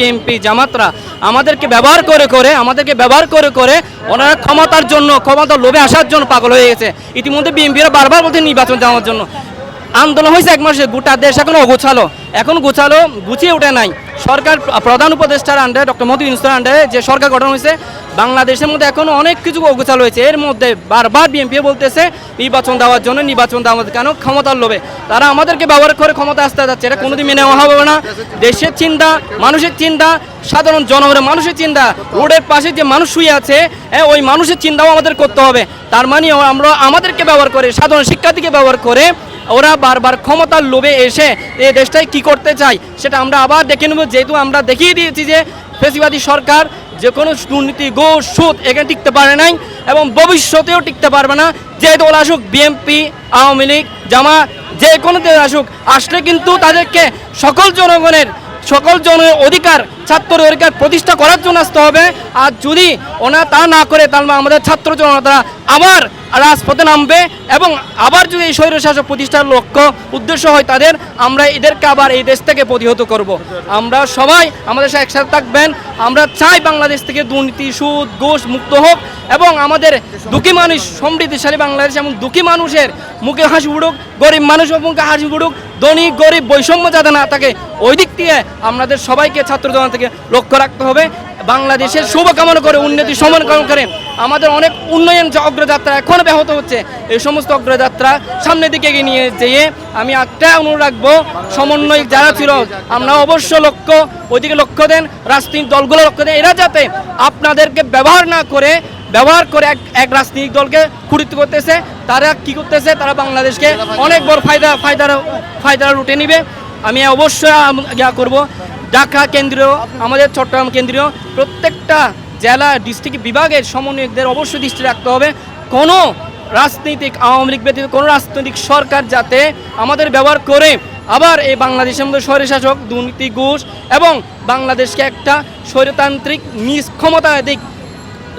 BNP জামাতরা আমাদেরকে ব্যবহার করে করে, আমাদেরকে ব্যবহার করে করে ওনারা ক্ষমতার জন্য, ক্ষমতার লোভে আসার জন্য পাগল হয়ে গেছে। ইতিমধ্যে বিএনপিরা বারবার বলছে নির্বাচন যাওয়ার জন্য। আন্দোলন হয়েছে এক মাসে, গোটা দেশ এখন অগোছালো। এখন গোছালো, গুছিয়ে ওঠে নাই। সরকার, প্রধান উপদেষ্টার আন্ডারে ডক্টর মোদী ইনস্টার আন্ডারে যে সরকার গঠন হয়েছে বাংলাদেশের মধ্যে এখনও অনেক কিছু অগোছালো হয়েছে। এর মধ্যে বারবার বিএনপি বলতেছে নির্বাচন দেওয়ার জন্য নির্বাচন দেওয়া কেন ক্ষমতার লোভে? তারা আমাদেরকে ব্যবহার করে ক্ষমতা আসতে যাচ্ছে এটা কোনোদিন মেনে নেওয়া হবে না। দেশের চিন্তা মানুষের চিন্তা সাধারণ জনগণের মানুষের চিন্তা। রোডের পাশে যে মানুষ শুয়ে আছে হ্যাঁ, ওই মানুষের চিন্তাও আমাদের করতে হবে। তার মানে আমরা আমাদেরকে ব্যবহার করে সাধারণ শিক্ষার্থীকে ব্যবহার করে ওরা বারবার ক্ষমতার লোভে এসে এই দেশটায় কি করতে চায় সেটা আমরা আবার দেখে নেব। যেহেতু আমরা দেখিয়ে দিয়েছি যে ফেসিবাদী সরকার যে কোনো দুর্নীতি গো সুদ এখানে টিকতে পারে নাই এবং ভবিষ্যতেও টিকতে পারবে না। যে দল আসুক বিএনপি আওয়ামী লীগ জামা যে কোনো দল আসুক, আসলে কিন্তু তাদেরকে সকল জনগণের, সকল জনের অধিকার ছাত্র অধিকার প্রতিষ্ঠা করার জন্য আসতে হবে আর যদি ওনা তা না করে, তাহলে আমাদের ছাত্র জনতা আবার রাজপথে নামবে এবং আবার যদি এই স্বৈরশাসক প্রতিষ্ঠার লক্ষ্য, উদ্দেশ্য হয় তাদের, আমরা এদেরকে আবার এই দেশ থেকে প্রতিহত করব। আমরা সবাই আমাদের সাথে একসাথে থাকবেন আমরা চাই বাংলাদেশ থেকে দুর্নীতি, সুদ, ঘোষ মুক্ত হোক এবং আমাদের দুঃখী মানুষ, সমৃদ্ধিশালী বাংলাদেশ এবং দুঃখী মানুষের মুখে হাসি উড়ুক গরিব মানুষের মুখে হাসি উড়ুক ধনী, গরিব, বৈষম্য যাতে না থাকে, ওই দিক দিয়ে আমাদের সবাইকে ছাত্র জনতা থেকে লক্ষ্য রাখতে হবে। বাংলাদেশের শুভকামনা করে উন্নতি সমান কামনা করে আমাদের অনেক উন্নয়ন যে অগ্রযাত্রা এখনও ব্যাহত হচ্ছে, এই সমস্ত অগ্রযাত্রা সামনের দিকে এগিয়ে নিয়ে যেয়ে আমি একটা অনুরোধ রাখব, সমন্বয়ক যারা ছিল, আমরা অবশ্য লক্ষ্য, ওইদিকে লক্ষ্য দেন, রাজনৈতিক দলগুলো লক্ষ্য দেন, এরা যাতে আপনাদেরকে ব্যবহার না করে, ব্যবহার করে এক এক রাজনৈতিক দলকে কুড়িত করতেছে, তারা কি করতেছে, তারা বাংলাদেশকে অনেক বড় ফায়দা, ফায়দার ফায়দার রুটে নিবে। আমি অবশ্যই ইয়া করব। ঢাকা কেন্দ্রীয়, আমাদের চট্টগ্রাম কেন্দ্রীয়, প্রত্যেকটা জেলা ডিস্ট্রিক্ট বিভাগের সমন্বয়কদের অবশ্যই দৃষ্টি রাখতে হবে। কোনো রাজনৈতিক আওয়ামী লীগ ব্যতীত কোনো রাজনৈতিক সরকার যাতে আমাদের ব্যবহার করে আবার এই বাংলাদেশের মধ্যে স্বৈরশাসক দুর্নীতি, ঘুষ এবং বাংলাদেশকে একটা স্বৈরতান্ত্রিক নিজ ক্ষমতা দিক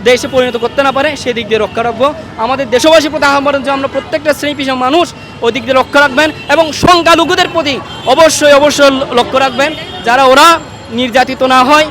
দেশে পরিণত করতে না পারে, সেদিক দিয়ে রক্ষা রাখব। আমাদের দেশবাসীর প্রতি আহ্বান যে আমরা প্রত্যেকটা শ্রেণি মানুষ ওই দিক দিয়ে লক্ষ্য রাখবেন এবং সংখ্যালঘুদের প্রতি অবশ্যই অবশ্যই লক্ষ্য রাখবেন। যারা ওরা নির্যাতিত না হয়।